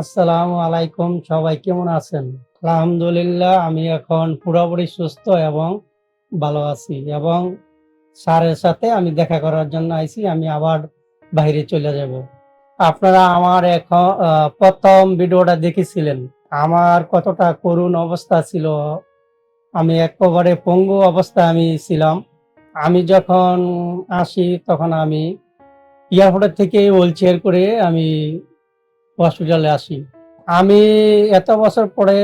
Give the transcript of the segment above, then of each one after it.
আসসালামু আলাইকুম, সবাই কেমন আছেন? আলহামদুলিল্লাহ, আমি এখন পুরোপুরি সুস্থ এবং ভালো আছি এবং স্যারের সাথে আমি দেখা করার জন্য আইছি, আমি আবার বাইরে চলে যাব। আপনারা আমার এখন প্রথম ভিডিওটা দেখেছিলেন। আমার কতটা করুণ অবস্থা ছিল। আমি একেবারে পঙ্গু অবস্থায় আমি ছিলাম। আমি যখন আসি, তখন আমি এয়ারপোর্টের থেকে হুইল চেয়ার করে আমি হসপিটালে আসি। আমি এত বছর পরে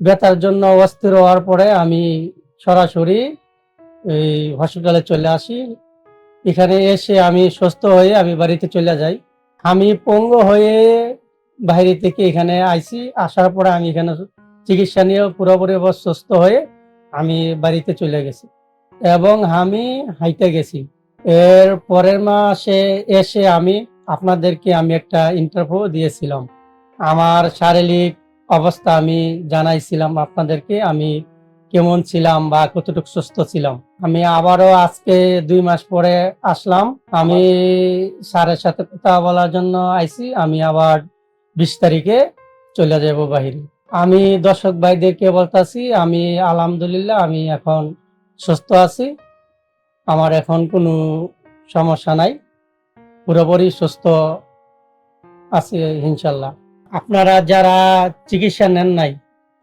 ব্যথার জন্য অস্থির হওয়ার পরে আমি সরাসরি এই হসপিটালে চলে আসি। এখানে এসে আমি সুস্থ হয়ে আমি বাড়িতে চলে যাই। আমি পঙ্গু হয়ে বাইরে থেকে এখানে আইছি আসার পরে আমি এখানে চিকিৎসা নিয়ে পুরোপুরি সুস্থ হয়ে আমি বাড়িতে চলে গেছি এবং আমি হাইতে গেছি। এর পরের মাসে এসে আমি আপনাদেরকে আমি একটা ইন্টারভিউ দিয়েছিলাম। আমার শারীরিক অবস্থা আমি জানাইছিলাম আপনাদেরকে, আমি কেমন ছিলাম বা কতটুকু সুস্থ ছিলাম। আমি আবারও আজকে দুই মাস পরে আসলাম। আমি স্যারের সাথে কথা বলার জন্য আইছি। আমি আবার বিশ তারিখে চলে যাব বাহিরে। আমি দর্শক ভাইদেরকে বলতাছি, আমি আলহামদুলিল্লাহ, আমি এখন সুস্থ আছি। আমার এখন কোনো সমস্যা নাই। পুরোপুরি সুস্থ আছে ইনশাল্লাহ। আপনারা যারা চিকিৎসা নেন নাই,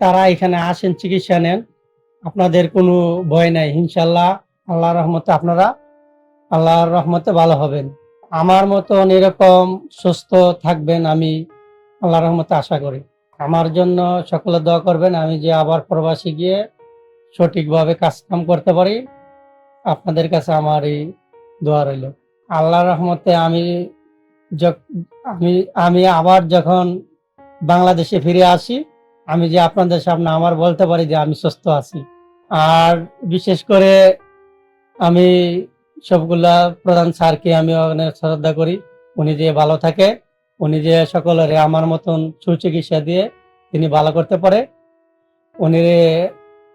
তারা এখানে আসেন, চিকিৎসা নেন। আপনাদের কোনো ভয় নাই, ইনশাল্লাহ। আল্লাহর রহমতে আপনারা, আল্লাহর রহমতে ভালো হবেন। আমার মতন এরকম সুস্থ থাকবেন আমি, আল্লাহর রহমতে আশা করি। আমার জন্য সকলে দোয়া করবেন, আমি যে আবার প্রবাসী গিয়ে সঠিকভাবে কাজকাম করতে পারি, আপনাদের কাছে আমার এই দোয়া রইল। আল্লাহর রহমতে আমি আমি আমি আবার যখন বাংলাদেশে ফিরে আসি, আমি যে আপনাদের সামনে আমার বলতে পারি যে আমি সুস্থ আছি। আর বিশেষ করে আমি সবগুলা প্রধান স্যারকে আমি অনেক শ্রদ্ধা করি। উনি যে ভালো থাকে, উনি যে সকলের আমার মতন সুচিকিৎসা দিয়ে তিনি ভালো করতে পারে। উনি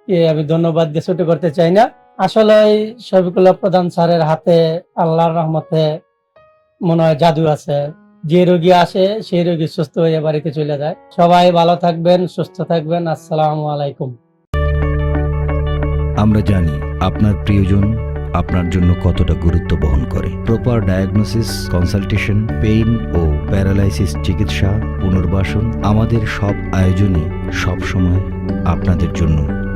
আমি ধন্যবাদ দিয়ে ছুটি করতে চাই না। আসলে শফিকুল্লাহ প্রধান স্যারের হাতে আল্লাহর রহমতে মনে হয় জাদু আছে। যে রোগী আসে, সেই রোগী সুস্থ হয়ে বাড়িতে চলে যায়। সবাই ভালো থাকবেন, সুস্থ থাকবেন। আসসালামু আলাইকুম। আমরা জানি আপনার প্রিয়জন আপনার জন্য কতটা গুরুত্ব বহন করে। প্রপার ডায়াগনোসিস কনসালটেশন পেইন ও প্যারালাইসিস চিকিৎসা, পুনর্বাসন আমাদের সব আয়োজনই সব সময় আপনাদের জন্য